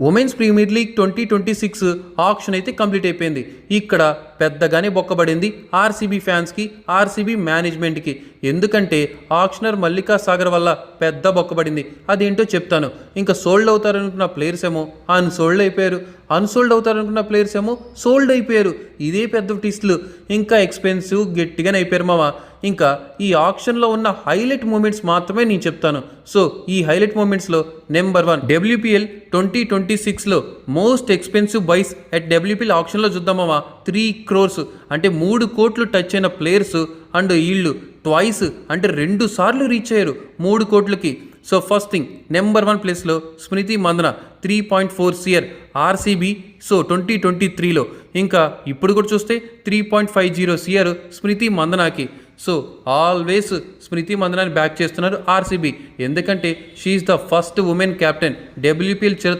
Women's premier league twenty twenty six auction అయితే complete అయిపోయింది. ఇక్కడ పెద్దగానే బొక్కబడింది ఆర్సీబీ ఫ్యాన్స్కి ఆర్సీబీ మేనేజ్మెంట్కి. ఎందుకంటే ఆక్షనర్ మల్లికా సాగర్ వల్ల పెద్ద బొక్కబడింది. అదేంటో చెప్తాను. ఇంకా సోల్డ్ అవుతారనుకున్న ప్లేయర్స్ ఏమో అన్సోల్డ్ అయిపోయారు. అన్సోల్డ్ అవుతారనుకున్న ప్లేయర్స్ ఏమో సోల్డ్ అయిపోయారు. ఇదే పెద్ద టిస్టులు ఇంకా ఎక్స్పెన్సివ్ గట్టిగానే అయిపోయారు మావా ఇంకా ఈ ఆప్షన్లో ఉన్న హైలైట్ మూమెంట్స్ మాత్రమే నేను చెప్తాను. సో ఈ highlight మూమెంట్స్లో number one WPL twenty twenty సిక్స్లో most expensive buys at WPL ఆప్షన్లో చూద్దామా త్రీ క్రోర్స్ అంటే మూడు కోట్లు టచ్ అయిన ప్లేయర్స్ అండ్ వీళ్ళు ట్వైస్ అంటే రెండు సార్లు రీచ్ అయ్యారు మూడు కోట్లకి. So first thing number one ప్లేస్లో Smriti Mandhana three point four CR RCB so twenty twenty త్రీలో. ఇంకా ఇప్పుడు కూడా చూస్తే three point five zero సియర్ Smriti మందనాకి. సో ఆల్వేస్ స్మృతి మందనాన్ని బ్యాక్ చేస్తున్నారు ఆర్సీబీ ఎందుకంటే she the first women captain WPL చరిత్ర